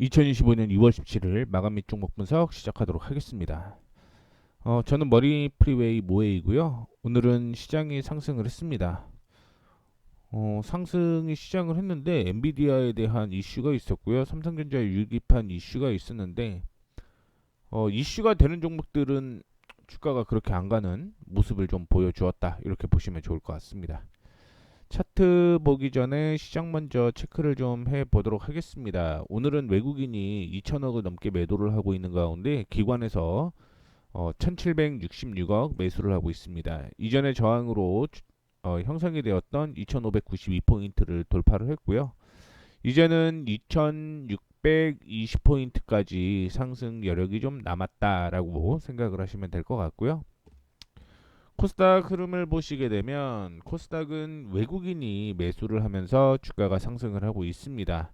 2025년 2월 17일 마감 및 종목 분석 시작하도록 하겠습니다. 어, 저는 머리 프리웨이 모에이고요. 오늘은 시장이 상승을 했습니다. 어, 상승이 시장을 했는데 엔비디아에 대한 이슈가 있었고요. 삼성전자 유기판 이슈가 있었는데 어, 이슈가 되는 종목들은 주가가 그렇게 안 가는 모습을 좀 보여주었다. 이렇게 보시면 좋을 것 같습니다. 차트 보기 전에 시장 먼저 체크를 좀 해보도록 하겠습니다. 오늘은 외국인이 2천억을 넘게 매도를 하고 있는 가운데 기관에서 어, 1766억 매수를 하고 있습니다. 이전에 저항으로 주- 어, 형성이 되었던 2592포인트를 돌파를 했고요. 이제는 2620포인트까지 상승 여력이 좀 남았다라고 생각을 하시면 될 것 같고요. 코스닥 흐름을 보시게 되면 코스닥은 외국인이 매수를 하면서 주가가 상승을 하고 있습니다.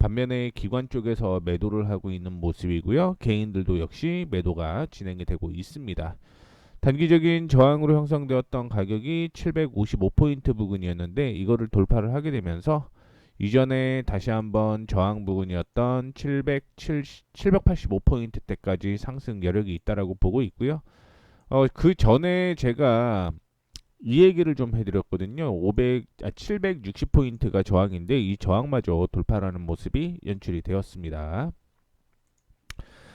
반면에 기관 쪽에서 매도를 하고 있는 모습이고요. 개인들도 역시 매도가 진행이 되고 있습니다. 단기적인 저항으로 형성되었던 가격이 755포인트 부근이었는데 이거를 돌파를 하게 되면서 이전에 다시 한번 저항 부근이었던 770, 785포인트 때까지 상승 여력이 있다라고 보고 있고요. 어, 그 전에 제가 이 얘기를 좀 해드렸거든요. 500, 아, 760포인트가 저항인데 이 저항마저 돌파라는 모습이 연출이 되었습니다.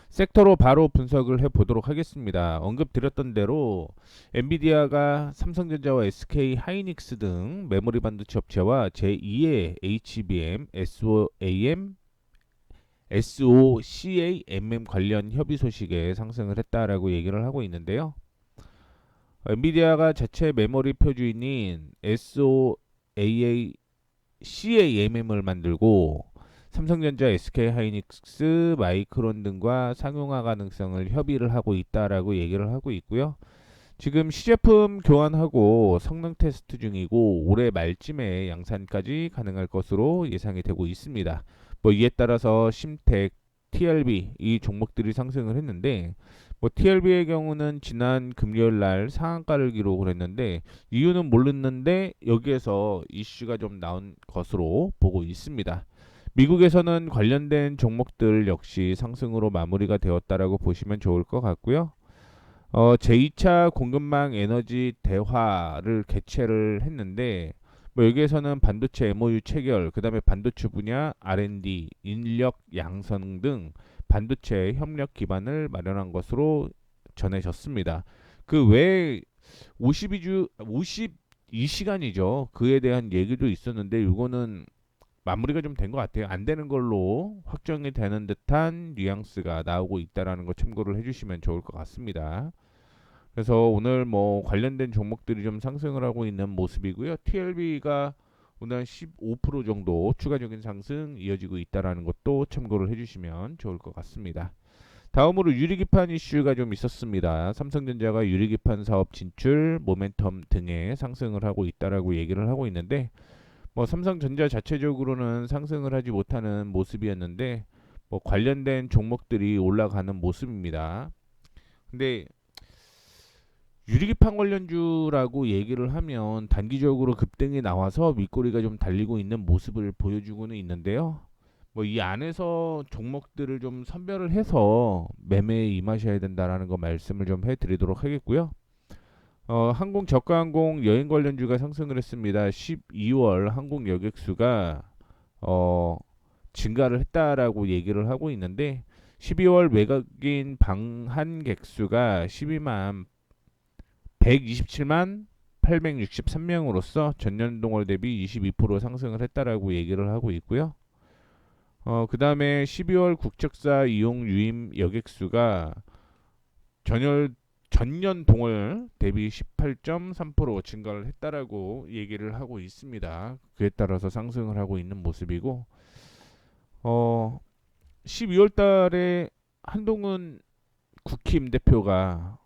섹터로 바로 분석을 해보도록 하겠습니다. 언급드렸던 대로 엔비디아가 삼성전자와 SK 하이닉스 등 메모리 반도체 업체와 제2의 HBM, SOAM, SOCAMM 관련 협의 소식에 상승을 했다라고 얘기를 하고 있는데요. 엔비디아가 자체 메모리 표주인인 SOAA CAMM을 만들고 삼성전자, SK 하이닉스, 마이크론 등과 상용화 가능성을 협의를 하고 있다라고 얘기를 하고 있고요. 지금 시제품 교환하고 성능 테스트 중이고 올해 말쯤에 양산까지 가능할 것으로 예상이 되고 있습니다. 뭐 이에 따라서 심텍, TLB 이 종목들이 상승을 했는데 뭐 TLB의 경우는 지난 금요일 날 상한가를 기록을 했는데 이유는 모르는데 여기에서 이슈가 좀 나온 것으로 보고 있습니다. 미국에서는 관련된 종목들 역시 상승으로 마무리가 되었다라고 보시면 좋을 것 같고요. 어, 제2차 공급망 에너지 대화를 개최를 했는데 뭐 여기에서는 반도체 MOU 체결, 그다음에 반도체 분야 R&D, 인력 양성 등 반도체 협력 기반을 마련한 것으로 전해졌습니다. 그 외에 52주 52시간이죠. 그에 대한 얘기도 있었는데 이거는 마무리가 좀 된 것 같아요. 안 되는 걸로 확정이 되는 듯한 뉘앙스가 나오고 있다라는 거 참고를 해주시면 좋을 것 같습니다. 그래서 오늘 뭐 관련된 종목들이 좀 상승을 하고 있는 모습이고요. TLB가 오늘 한 15% 정도 추가적인 상승 이어지고 있다라는 것도 참고를 해주시면 좋을 것 같습니다. 다음으로 유리기판 이슈가 좀 있었습니다. 삼성전자가 유리기판 사업 진출, 모멘텀 등의 상승을 하고 있다라고 얘기를 하고 있는데 뭐 삼성전자 자체적으로는 상승을 하지 못하는 모습이었는데 뭐 관련된 종목들이 올라가는 모습입니다. 근데 유리기판 관련주라고 얘기를 하면 단기적으로 급등이 나와서 윗꼬리가 좀 달리고 있는 모습을 보여주고는 있는데요. 뭐 이 안에서 종목들을 좀 선별을 해서 매매에 임하셔야 된다라는 거 말씀을 좀 해드리도록 하겠고요. 어, 항공 저가항공 여행 관련주가 상승을 했습니다. 12월 항공 여객수가 어, 증가를 했다라고 얘기를 하고 있는데 12월 외국인 방한객 수가 12만 127만 863명으로서 전년 동월 대비 22% 상승을 했다라고 얘기를 하고 있고요. 어, 그 다음에 12월 국적사 이용 유임 여객 수가 전월 전년 동월 대비 18.3% 증가를 했다라고 얘기를 하고 있습니다. 그에 따라서 상승을 하고 있는 모습이고 어 12월 달에 한동훈 국힘 대표가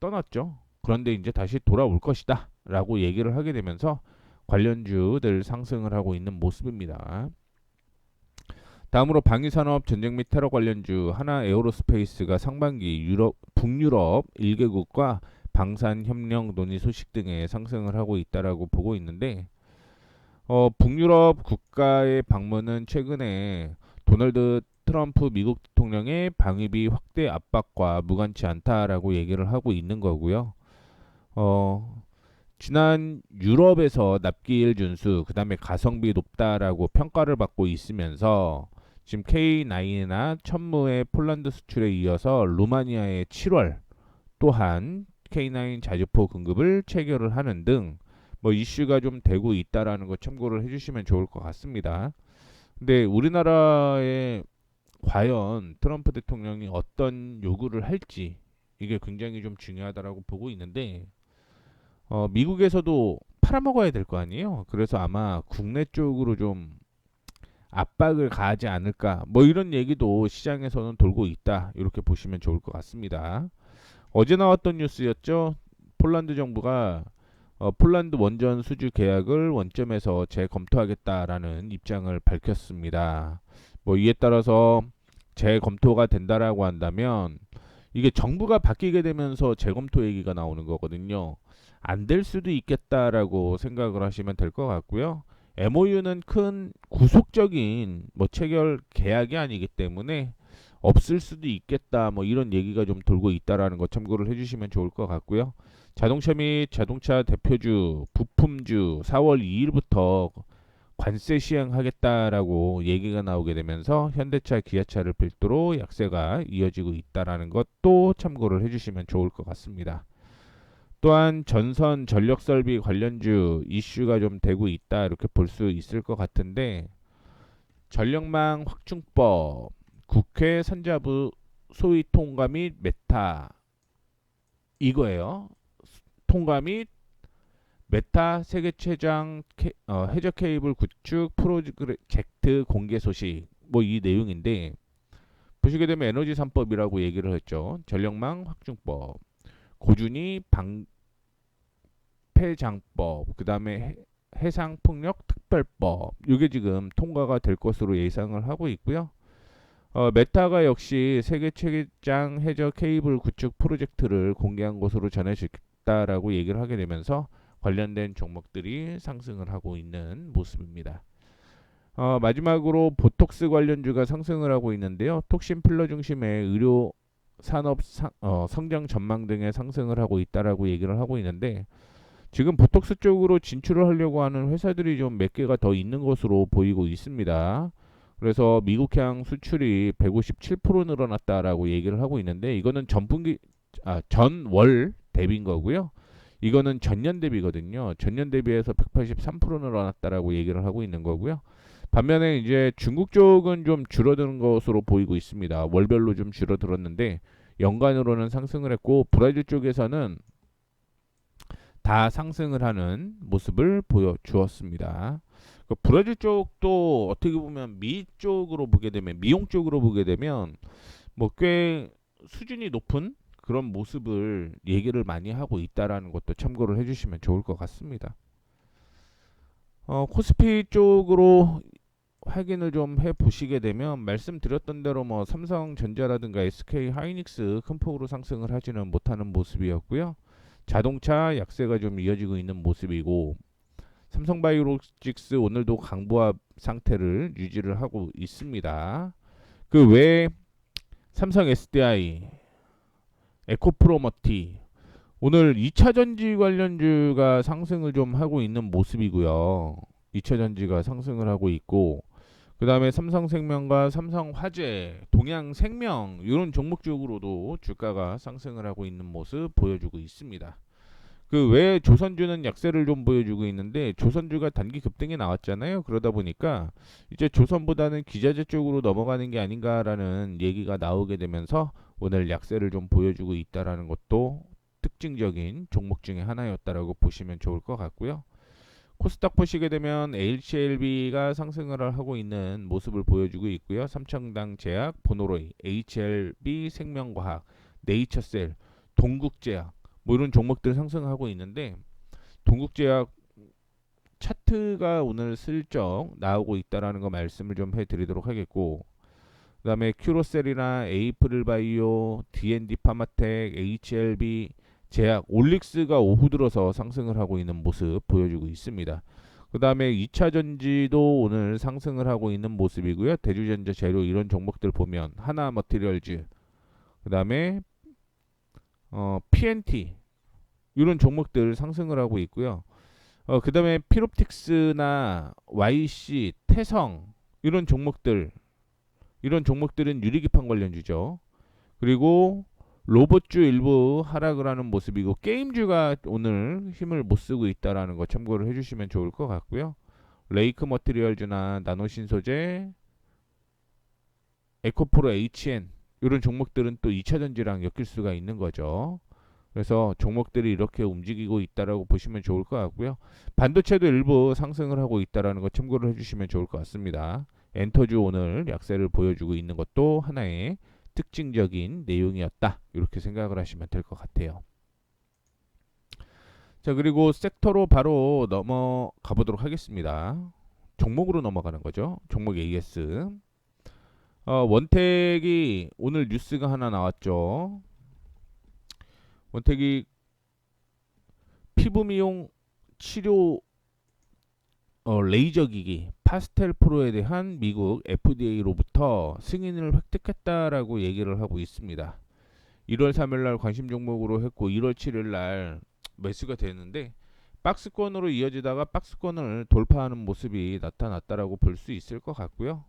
떠났죠. 그런데 이제 다시 돌아올 것이다 라고 얘기를 하게 되면서 관련주들 상승을 하고 있는 모습입니다. 다음으로 방위산업 전쟁 및 테러 관련주 하나 에어로스페이스가 상반기 유럽 북유럽 1개국과 방산 협력 논의 소식 등에 상승을 하고 있다라고 보고 있는데 어, 북유럽 국가의 방문은 최근에 도널드 트럼프 미국 대통령의 방위비 확대 압박과 무관치 않다라고 얘기를 하고 있는 거고요. 어, 지난 유럽에서 납기일 준수, 그다음에 가성비 높다라고 평가를 받고 있으면서 지금 K9이나 천무의 폴란드 수출에 이어서 루마니아의 7월 또한 K9 자주포 공급을 체결을 하는 등 뭐 이슈가 좀 되고 있다라는 거 참고를 해주시면 좋을 것 같습니다. 근데 우리나라에 과연 트럼프 대통령이 어떤 요구를 할지 이게 굉장히 좀 중요하다라고 보고 있는데 어, 미국에서도 팔아먹어야 될 거 아니에요. 그래서 아마 국내 쪽으로 좀 압박을 가하지 않을까 뭐 이런 얘기도 시장에서는 돌고 있다 이렇게 보시면 좋을 것 같습니다. 어제 나왔던 뉴스였죠. 폴란드 정부가 어, 폴란드 원전 수주 계약을 원점에서 재검토하겠다라는 입장을 밝혔습니다. 뭐 이에 따라서 재검토가 된다라고 한다면 이게 정부가 바뀌게 되면서 재검토 얘기가 나오는 거거든요. 안 될 수도 있겠다라고 생각을 하시면 될 것 같고요. MOU는 큰 구속적인 뭐 체결 계약이 아니기 때문에 없을 수도 있겠다 뭐 이런 얘기가 좀 돌고 있다라는 거 참고를 해주시면 좋을 것 같고요. 자동차 및 자동차 대표주 부품주 4월 2일부터 관세 시행하겠다라고 얘기가 나오게 되면서 현대차, 기아차를 필두로 약세가 이어지고 있다라는 것도 참고를 해주시면 좋을 것 같습니다. 또한 전선 전력 설비 관련주 이슈가 좀 되고 있다 이렇게 볼 수 있을 것 같은데 전력망 확충법 국회 선자부 소위 통과 및 메타 이거예요. 통과 및 메타 세계 최장 케, 어, 해저 케이블 구축 프로젝트 공개 소식 뭐 이 내용인데 보시게 되면 에너지 3법이라고 얘기를 했죠. 전력망 확충법 고준위 방 패장법 그 다음에 해상폭력 특별법 이게 지금 통과가 될 것으로 예상을 하고 있고요. 어, 메타가 역시 세계 최장 해저 케이블 구축 프로젝트를 공개한 것으로 전해졌다라고 얘기를 하게 되면서 관련된 종목들이 상승을 하고 있는 모습입니다. 어, 마지막으로 보톡스 관련주가 상승을 하고 있는데요. 톡신 필러 중심의 의료 산업 상, 어, 성장 전망 등의 상승을 하고 있다라고 얘기를 하고 있는데 지금 보톡스 쪽으로 진출을 하려고 하는 회사들이 좀 몇 개가 더 있는 것으로 보이고 있습니다. 그래서 미국향 수출이 157% 늘어났다라고 얘기를 하고 있는데 이거는 전분기 아, 전월 대비인 거고요. 이거는 전년 대비거든요. 전년 대비해서 183% 늘어났다라고 얘기를 하고 있는 거고요. 반면에 이제 중국 쪽은 좀 줄어드는 것으로 보이고 있습니다. 월별로 좀 줄어들었는데 연간으로는 상승을 했고 브라질 쪽에서는 다 상승을 하는 모습을 보여주었습니다. 그 브라질 쪽도 어떻게 보면 미 쪽으로 보게 되면 미용 쪽으로 보게 되면 뭐 꽤 수준이 높은 그런 모습을 얘기를 많이 하고 있다라는 것도 참고를 해주시면 좋을 것 같습니다. 어, 코스피 쪽으로 확인을 좀 해 보시게 되면 말씀드렸던 대로 뭐 삼성전자라든가 SK 하이닉스 큰 폭으로 상승을 하지는 못하는 모습이었고요. 자동차 약세가 좀 이어지고 있는 모습이고 삼성바이오로직스 오늘도 강보합 상태를 유지를 하고 있습니다. 그 외에 삼성 SDI, 에코프로머티 오늘 2차 전지 관련주가 상승을 좀 하고 있는 모습이고요. 2차 전지가 상승을 하고 있고 그 다음에 삼성생명과 삼성화재, 동양생명 이런 종목 쪽으로도 주가가 상승을 하고 있는 모습 보여주고 있습니다. 그 외에 조선주는 약세를 좀 보여주고 있는데 조선주가 단기 급등이 나왔잖아요. 그러다 보니까 이제 조선보다는 기자재 쪽으로 넘어가는 게 아닌가라는 얘기가 나오게 되면서 오늘 약세를 좀 보여주고 있다라는 것도 특징적인 종목 중에 하나였다라고 보시면 좋을 것 같고요. 코스닥 보시게 되면 HLB가 상승을 하고 있는 모습을 보여주고 있고요. 삼청당 제약, 보노로이, HLB 생명과학, 네이처셀, 동국제약 뭐 이런 종목들 상승하고 있는데 동국제약 차트가 오늘 슬쩍 나오고 있다라는 거 말씀을 좀 해드리도록 하겠고 그다음에 큐로셀이나 에이프릴바이오, D&D 파마텍, HLB 제약, 올릭스가 오후 들어서 상승을 하고 있는 모습 보여주고 있습니다. 그 다음에 2차 전지도 오늘 상승을 하고 있는 모습이고요. 대주전자 재료 이런 종목들 보면 하나 머티리얼즈, 그 다음에 어, PNT 이런 종목들 상승을 하고 있고요. 어, 그 다음에 피롭틱스나 YC, 태성 이런 종목들 이런 종목들은 유리기판 관련주죠. 그리고 로봇주 일부 하락을 하는 모습이고 게임주가 오늘 힘을 못 쓰고 있다라는 거 참고를 해주시면 좋을 것 같고요. 레이크 머티리얼즈나 나노신소재, 에코프로 HN 이런 종목들은 또 2차 전지랑 엮일 수가 있는 거죠. 그래서 종목들이 이렇게 움직이고 있다라고 보시면 좋을 것 같고요. 반도체도 일부 상승을 하고 있다라는 거 참고를 해주시면 좋을 것 같습니다. 엔터주 오늘 약세를 보여주고 있는 것도 하나의 특징적인 내용이었다. 이렇게 생각을 하시면 될 것 같아요. 자, 그리고 섹터로 바로 넘어가 보도록 하겠습니다. 종목으로 넘어가는 거죠. 종목 AS. 어, 원택이 오늘 뉴스가 하나 나왔죠. 원택이 피부 미용 치료 어, 레이저 기기 파스텔 프로에 대한 미국 FDA로부터 승인을 획득했다라고 얘기를 하고 있습니다. 1월 3일 날 관심 종목으로 했고 1월 7일 날 매수가 되는데 박스권으로 이어지다가 박스권을 돌파하는 모습이 나타났다라고 볼 수 있을 것 같고요.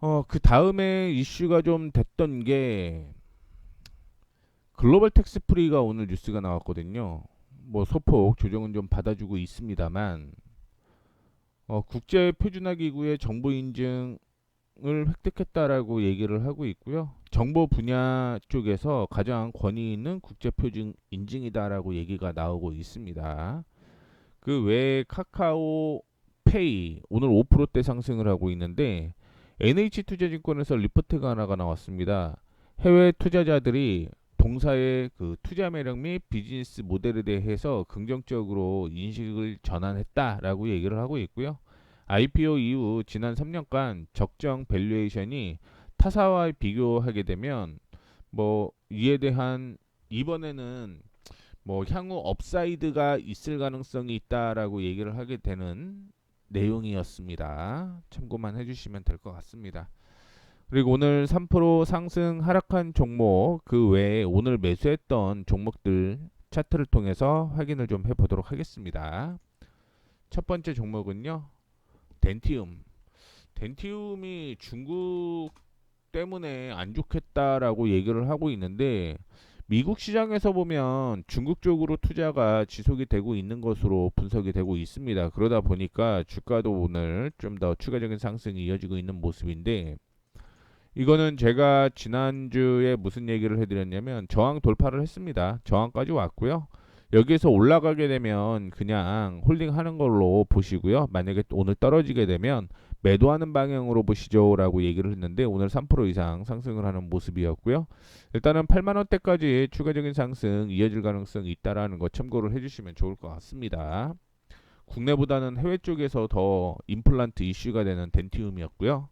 어, 그 다음에 이슈가 좀 됐던 게 글로벌 텍스 프리가 오늘 뉴스가 나왔거든요. 뭐 소폭 조정은 좀 받아주고 있습니다만 어, 국제 표준화 기구의 정보 인증을 획득했다라고 얘기를 하고 있고요. 정보 분야 쪽에서 가장 권위 있는 국제 표준 인증이다라고 얘기가 나오고 있습니다. 그 외에 카카오 페이 오늘 5%대 상승을 하고 있는데 NH투자증권에서 리포트가 하나가 나왔습니다. 해외 투자자들이 동사의 그 투자 매력 및 비즈니스 모델에 대해서 긍정적으로 인식을 전환했다라고 얘기를 하고 있고요. IPO 이후 지난 3년간 적정 밸류에이션이 타사와 비교하게 되면 뭐 이에 대한 이번에는 뭐 향후 업사이드가 있을 가능성이 있다라고 얘기를 하게 되는 내용이었습니다. 참고만 해주시면 될 것 같습니다. 그리고 오늘 3% 상승 하락한 종목 그 외에 오늘 매수했던 종목들 차트를 통해서 확인을 좀 해보도록 하겠습니다. 첫 번째 종목은요. 덴티움. 덴티움이 중국 때문에 안 좋겠다라고 얘기를 하고 있는데 미국 시장에서 보면 중국 쪽으로 투자가 지속이 되고 있는 것으로 분석이 되고 있습니다. 그러다 보니까 주가도 오늘 좀 더 추가적인 상승이 이어지고 있는 모습인데 이거는 제가 지난주에 무슨 얘기를 해드렸냐면 저항 돌파를 했습니다. 저항까지 왔고요. 여기에서 올라가게 되면 그냥 홀딩하는 걸로 보시고요. 만약에 오늘 떨어지게 되면 매도하는 방향으로 보시죠 라고 얘기를 했는데 오늘 3% 이상 상승을 하는 모습이었고요. 일단은 8만원대까지 추가적인 상승 이어질 가능성이 있다라는 거 참고를 해주시면 좋을 것 같습니다. 국내보다는 해외 쪽에서 더 임플란트 이슈가 되는 덴티움이었고요.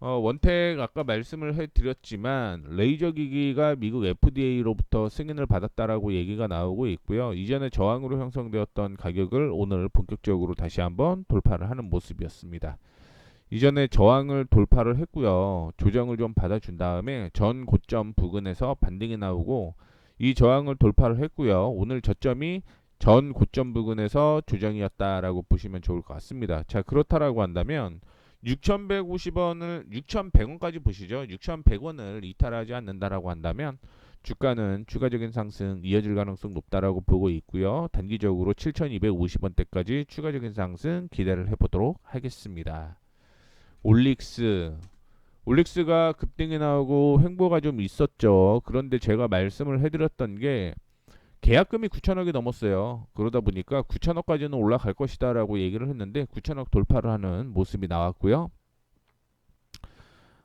어, 원택 아까 말씀을 해드렸지만 레이저 기기가 미국 FDA로부터 승인을 받았다라고 얘기가 나오고 있고요. 이전에 저항으로 형성되었던 가격을 오늘 본격적으로 다시 한번 돌파를 하는 모습이었습니다. 이전에 저항을 돌파를 했고요. 조정을 좀 받아준 다음에 전 고점 부근에서 반등이 나오고 이 저항을 돌파를 했고요. 오늘 저점이 전 고점 부근에서 조정이었다라고 보시면 좋을 것 같습니다. 자 그렇다라고 한다면 6,150원을 6,100원까지 보시죠. 6,100원을 이탈하지 않는다라고 한다면 주가는 추가적인 상승 이어질 가능성 높다라고 보고 있고요. 단기적으로 7,250원대까지 추가적인 상승 기대를 해보도록 하겠습니다. 올릭스 올릭스가 급등이 나오고 횡보가 좀 있었죠. 그런데 제가 말씀을 해드렸던 게 계약금이 9천억이 넘었어요. 그러다 보니까 9천억까지는 올라갈 것이다라고 얘기를 했는데 9천억 돌파를 하는 모습이 나왔고요.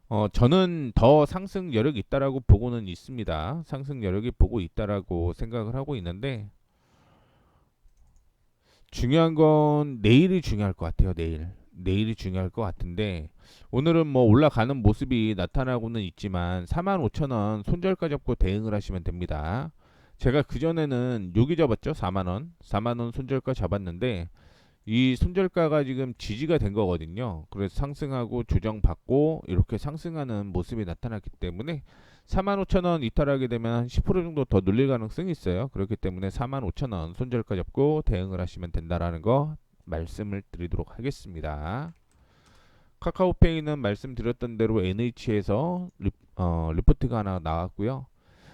어, 저는 더 상승 여력이 있다라고 보고는 있습니다. 상승 여력이 보고 있다라고 생각을 하고 있는데 중요한 건 내일이 중요할 것 같아요. 내일. 내일이 중요할 것 같은데 오늘은 뭐 올라가는 모습이 나타나고는 있지만 45,000원 손절가 잡고 대응을 하시면 됩니다. 제가 그 전에는 여기 잡았죠 4만 원, 4만 원 손절가 잡았는데 이 손절가가 지금 지지가 된 거거든요. 그래서 상승하고 조정받고 이렇게 상승하는 모습이 나타났기 때문에 45,000원 이탈하게 되면 한10% 정도 더 눌릴 가능성이 있어요. 그렇기 때문에 45,000원 손절가 잡고 대응을 하시면 된다라는 거 말씀을 드리도록 하겠습니다. 카카오페이는 말씀드렸던 대로 NH에서 리, 어, 리포트가 하나 나왔고요.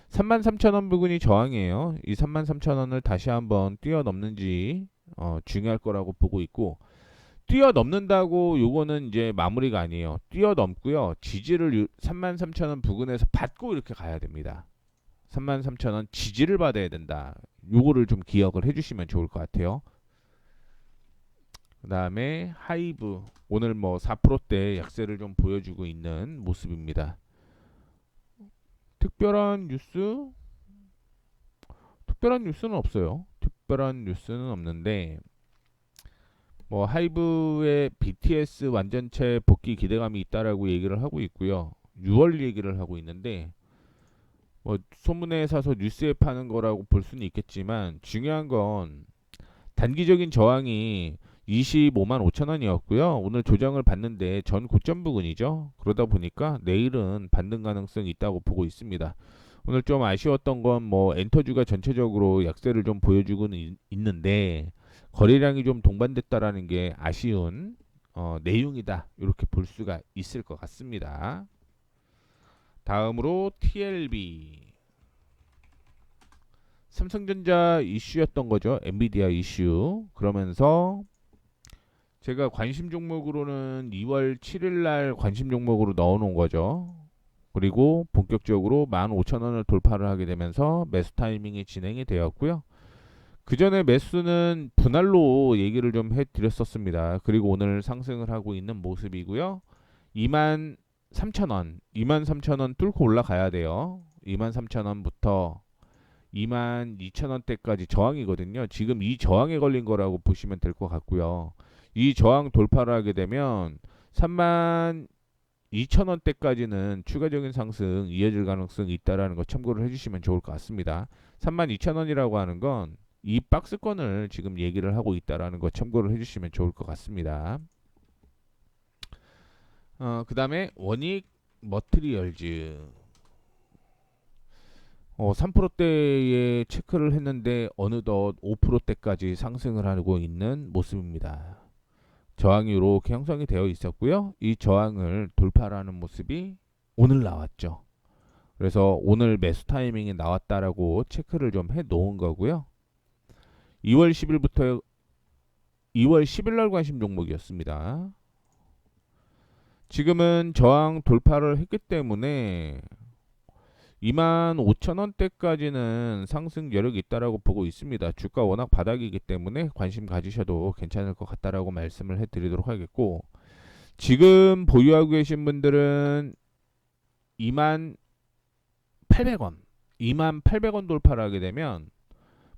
33,000원 부근이 저항이에요. 이 33,000원을 다시 한번 뛰어넘는지 어, 중요할 거라고 보고 있고 뛰어넘는다고 요거는 이제 마무리가 아니에요. 뛰어넘고요. 지지를 33,000원 부근에서 받고 이렇게 가야 됩니다. 33,000원 지지를 받아야 된다. 요거를 좀 기억을 해주시면 좋을 것 같아요. 그 다음에 하이브 오늘 뭐 4%대 약세를 좀 보여주고 있는 모습입니다. 특별한 뉴스 특별한 뉴스는 없어요. 특별한 뉴스는 없는데 뭐 하이브의 BTS 완전체 복귀 기대감이 있다라고 얘기를 하고 있고요. 6월 얘기를 하고 있는데 뭐 소문에 사서 뉴스에 파는 거라고 볼 수는 있겠지만 중요한 건 단기적인 저항이 25만 5천 원이었고요. 오늘 조정을 받는데 전 고점 부근이죠. 그러다 보니까 내일은 반등 가능성이 있다고 보고 있습니다. 오늘 좀 아쉬웠던 건 뭐 엔터주가 전체적으로 약세를 좀 보여주고는 있- 있는데 거래량이 좀 동반됐다라는 게 아쉬운 어, 내용이다. 이렇게 볼 수가 있을 것 같습니다. 다음으로 TLB 삼성전자 이슈였던 거죠. 엔비디아 이슈. 그러면서 제가 관심 종목으로는 2월 7일 날 관심 종목으로 넣어 놓은 거죠. 그리고 본격적으로 15,000원을 돌파를 하게 되면서 매수 타이밍이 진행이 되었고요. 그 전에 매수는 분할로 얘기를 좀 해드렸었습니다. 그리고 오늘 상승을 하고 있는 모습이고요. 2만 3,000원, 2만 3,000원 뚫고 올라가야 돼요. 2만 3,000원부터 2만 2,000원대까지 저항이거든요. 지금 이 저항에 걸린 거라고 보시면 될 것 같고요. 이 저항 돌파를 하게 되면 3만 2,000원대까지는 추가적인 상승 이어질 가능성이 있다라는 거 참고를 해주시면 좋을 것 같습니다. 3만 2,000원이라고 하는 건 이 박스권을 지금 얘기를 하고 있다라는 거 참고를 해주시면 좋을 것 같습니다. 어, 그 다음에 원익 머트리얼즈 어, 3%대에 체크를 했는데 어느덧 5%대까지 상승을 하고 있는 모습입니다. 저항이 이렇게 형성이 되어 있었고요. 이 저항을 돌파하는 모습이 오늘 나왔죠. 그래서 오늘 매수 타이밍이 나왔다라고 체크를 좀 해 놓은 거고요. 2월 10일부터 2월 10일 날 관심 종목이었습니다. 지금은 저항 돌파를 했기 때문에 2만 5천 원대까지는 상승 여력이 있다라고 보고 있습니다. 주가 워낙 바닥이기 때문에 관심 가지셔도 괜찮을 것 같다라고 말씀을 해드리도록 하겠고 지금 보유하고 계신 분들은 2만 800원, 2만 800원 돌파를 하게 되면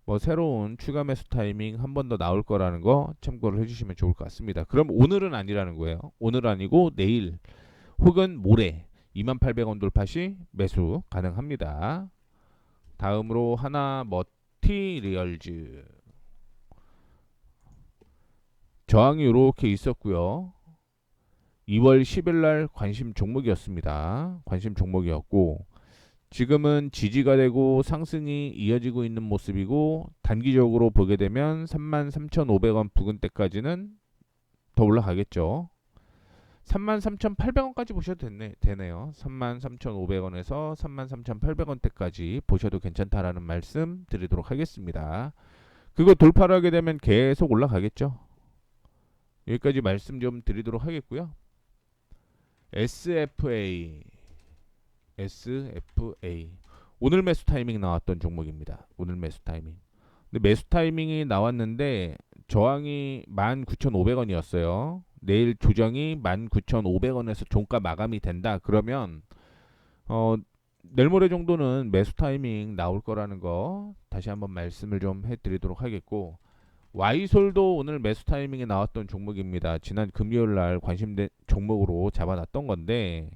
뭐 새로운 추가 매수 타이밍 한 번 더 나올 거라는 거 참고를 해주시면 좋을 것 같습니다. 그럼 오늘은 아니라는 거예요. 오늘 아니고 내일 혹은 모레 28,000원 돌파 시 매수 가능합니다. 다음으로 하나 머티 리얼즈 저항이 이렇게 있었고요. 2월 10일 날 관심 종목이었습니다. 관심 종목이었고 지금은 지지가 되고 상승이 이어지고 있는 모습이고 단기적으로 보게 되면 33,500원 부근대까지는 더 올라가겠죠. 33,800원까지 보셔도 됐네, 되네요. 33,500원에서 33,800원대까지 보셔도 괜찮다라는 말씀 드리도록 하겠습니다. 그거 돌파를 하게 되면 계속 올라가겠죠. 여기까지 말씀 좀 드리도록 하겠고요. SFA SFA 오늘 매수 타이밍 나왔던 종목입니다. 오늘 매수 타이밍. 근데 매수 타이밍이 나왔는데 저항이 19,500원이었어요. 내일 조정이 19,500원에서 종가 마감이 된다. 그러면 어 내일 모레 정도는 매수 타이밍 나올 거라는 거 다시 한번 말씀을 좀 해드리도록 하겠고 와이솔도 오늘 매수 타이밍에 나왔던 종목입니다. 지난 금요일 날 관심된 종목으로 잡아놨던 건데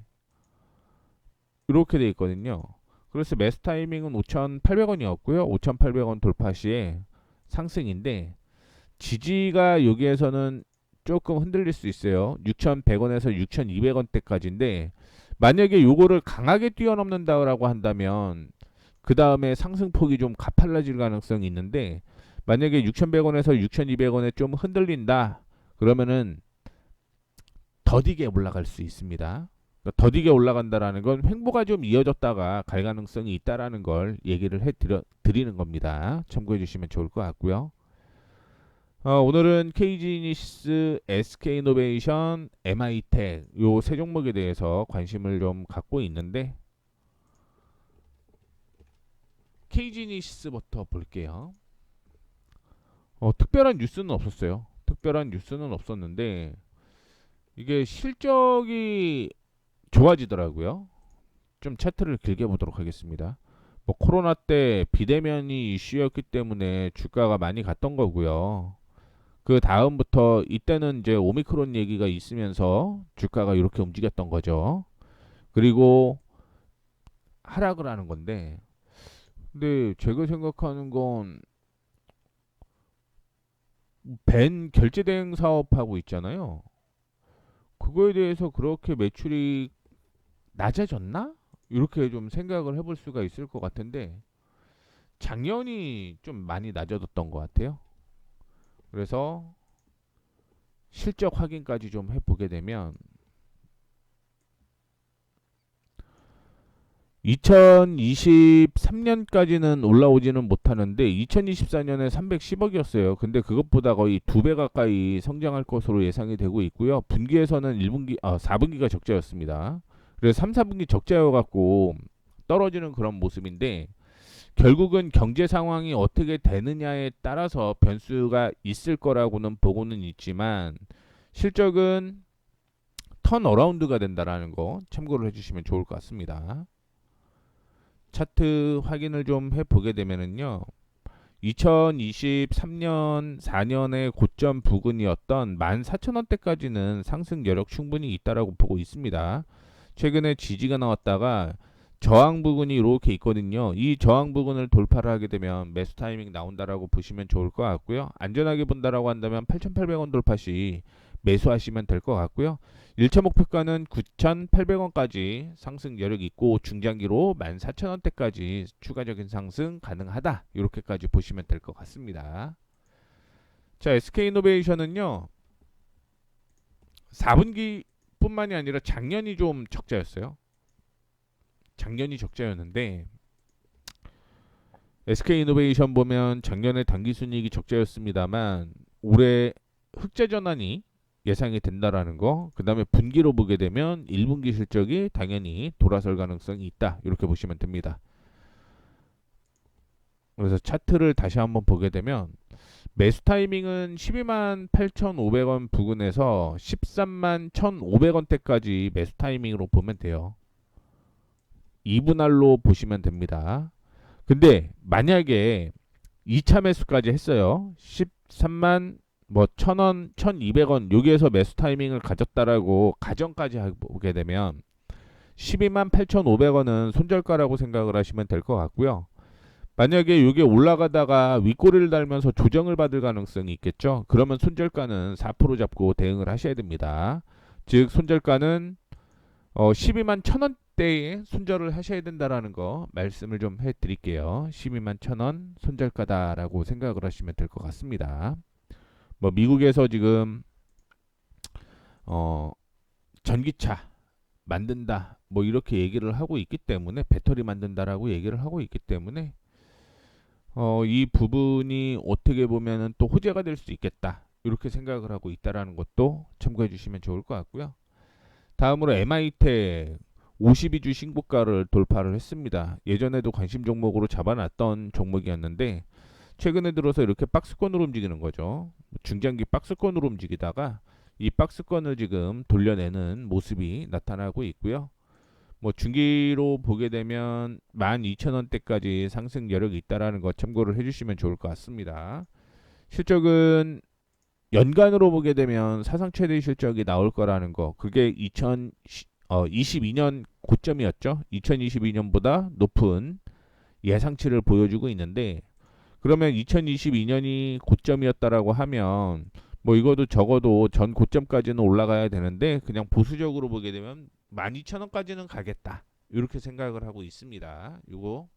이렇게 돼 있거든요. 그래서 매수 타이밍은 5,800원이었고요. 5,800원 돌파 시에 상승인데 지지가 여기에서는 조금 흔들릴 수 있어요. 6,100원에서 6,200원대까지인데 만약에 요거를 강하게 뛰어넘는다라고 한다면 그 다음에 상승폭이 좀 가팔라질 가능성이 있는데 만약에 6,100원에서 6,200원에 좀 흔들린다 그러면은 더디게 올라갈 수 있습니다. 그러니까 더디게 올라간다라는 건 횡보가 좀 이어졌다가 갈 가능성이 있다라는 걸 얘기를 해 드리는 겁니다. 참고해 주시면 좋을 것 같고요. 어, 오늘은 KG니시스, SK이노베이션, MI텍 요 세 종목에 대해서 관심을 좀 갖고 있는데 KG니시스부터 볼게요. 어, 특별한 뉴스는 없었어요. 특별한 뉴스는 없었는데 이게 실적이 좋아지더라고요. 좀 차트를 길게 보도록 하겠습니다. 뭐 코로나 때 비대면이 이슈였기 때문에 주가가 많이 갔던 거고요. 그 다음부터 이때는 이제 오미크론 얘기가 있으면서 주가가 이렇게 움직였던 거죠. 그리고 하락을 하는 건데, 근데 제가 생각하는 건 벤 결제 대행 사업하고 있잖아요. 그거에 대해서 그렇게 매출이 낮아졌나? 이렇게 좀 생각을 해볼 수가 있을 것 같은데 작년이 좀 많이 낮아졌던 것 같아요. 그래서 실적 확인까지 좀 해보게 되면 2023년까지는 올라오지는 못하는데 2024년에 310억이었어요. 근데 그것보다 거의 두 배 가까이 성장할 것으로 예상이 되고 있고요. 분기에서는 1분기 아 4분기가 적자였습니다. 그래서 3, 4분기 적자여 갖고 떨어지는 그런 모습인데 결국은 경제 상황이 어떻게 되느냐에 따라서 변수가 있을 거라고는 보고는 있지만 실적은 턴 어라운드가 된다라는 거 참고를 해주시면 좋을 것 같습니다. 차트 확인을 좀 해보게 되면은요. 2023년 4년의 고점 부근이었던 14,000원대까지는 상승 여력 충분히 있다라고 보고 있습니다. 최근에 지지가 나왔다가 저항 부근이 이렇게 있거든요. 이 저항 부근을 돌파를 하게 되면 매수 타이밍 나온다라고 보시면 좋을 것 같고요. 안전하게 본다라고 한다면 8,800원 돌파 시 매수하시면 될 것 같고요. 1차 목표가는 9,800원까지 상승 여력 있고 중장기로 14,000원대까지 추가적인 상승 가능하다. 이렇게까지 보시면 될 것 같습니다. 자, SK이노베이션은요. 4분기뿐만이 아니라 작년이 좀 적자였어요. 작년이 적자였는데 SK이노베이션 보면 작년에 당기순이익이 적자였습니다만 올해 흑자 전환이 예상이 된다라는 거. 그 다음에 분기로 보게 되면 1분기 실적이 당연히 돌아설 가능성이 있다. 이렇게 보시면 됩니다. 그래서 차트를 다시 한번 보게 되면 매수 타이밍은 12만 8,500원 부근에서 13만 1,500원대까지 매수 타이밍으로 보면 돼요. 2분할로 보시면 됩니다. 근데 만약에 2차 매수까지 했어요. 13만 뭐 1000원, 1200원 여기에서 매수 타이밍을 가졌다라고 가정까지 보게 되면 12만 8,500원은 손절가라고 생각을 하시면 될 것 같고요. 만약에 이게 올라가다가 윗꼬리를 달면서 조정을 받을 가능성이 있겠죠. 그러면 손절가는 4% 잡고 대응을 하셔야 됩니다. 즉 손절가는 어 12만 1000원 대에 손절을 하셔야 된다라는 거 말씀을 좀 해드릴게요. 12만 1000원 손절가다라고 생각을 하시면 될 것 같습니다. 뭐 미국에서 지금 어 전기차 만든다 뭐 이렇게 얘기를 하고 있기 때문에 배터리 만든다라고 얘기를 하고 있기 때문에 어 이 부분이 어떻게 보면은 또 호재가 될 수 있겠다 이렇게 생각을 하고 있다라는 것도 참고해 주시면 좋을 것 같고요. 다음으로 MI텍 52주 신고가를 돌파를 했습니다. 예전에도 관심 종목으로 잡아놨던 종목이었는데 최근에 들어서 이렇게 박스권으로 움직이는 거죠. 중장기 박스권으로 움직이다가 이 박스권을 지금 돌려내는 모습이 나타나고 있고요. 뭐 중기로 보게 되면 12,000원대까지 상승 여력이 있다라는 거 참고를 해주시면 좋을 것 같습니다. 실적은 연간으로 보게 되면 사상 최대 실적이 나올 거라는 거 그게 2000 어, 22년 고점이었죠. 2022년보다 높은 예상치를 보여주고 있는데 그러면 2022년이 고점이었다라고 하면 뭐 이것도 적어도 전 고점까지는 올라가야 되는데 그냥 보수적으로 보게 되면 12,000원까지는 가겠다. 이렇게 생각을 하고 있습니다. 이거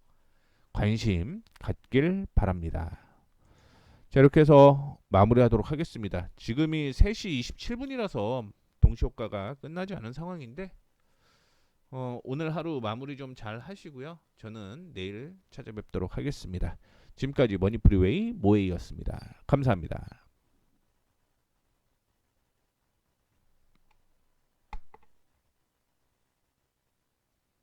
관심 갖길 바랍니다. 자 이렇게 해서 마무리하도록 하겠습니다. 지금이 3시 27분이라서 동시효과가 끝나지 않은 상황인데 어, 오늘 하루 마무리 좀 잘 하시고요. 저는 내일 찾아뵙도록 하겠습니다. 지금까지 머니프리웨이 모에이였습니다. 감사합니다.